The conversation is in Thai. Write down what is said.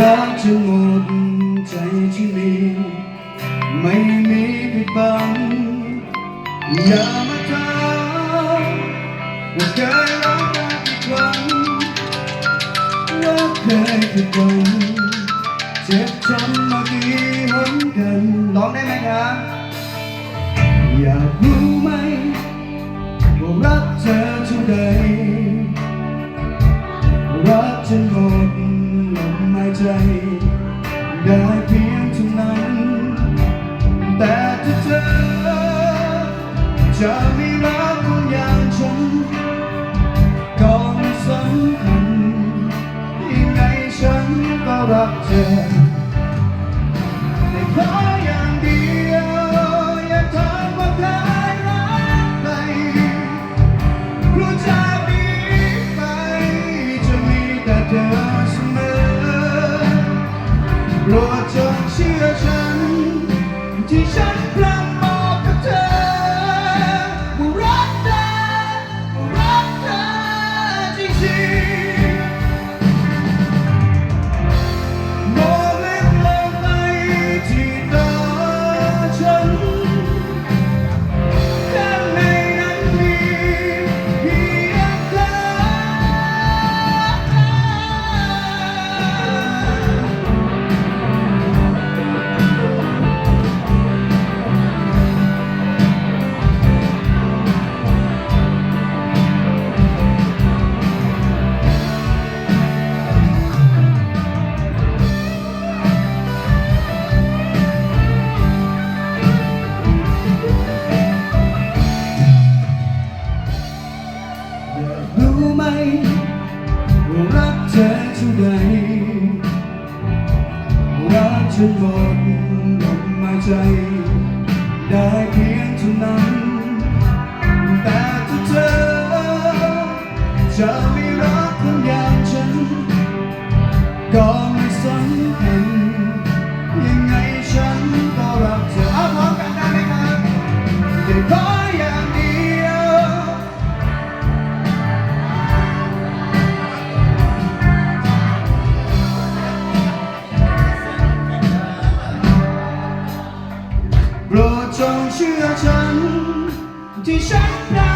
รักจนหมดใจที่มี ไม่มีปิดบัง อย่ามาถามว่าเคยรักกันกี่ครั้งว่าเคยผิดหวังเจ็บช้ำมากี่หนกันร้องได้ไหมครับอยากรู้ไหม ได้เพียงเท่านั้น แต่ถ้าเธอจะไม่รักคนอย่างฉันก็ไม่สำคัญยังไงฉันก็รักเธอแต่ขออย่าง ฉันหมดลมหายใจ ได้เพียงเท่านั้น แต่ถ้าเธอจะ T-shirt.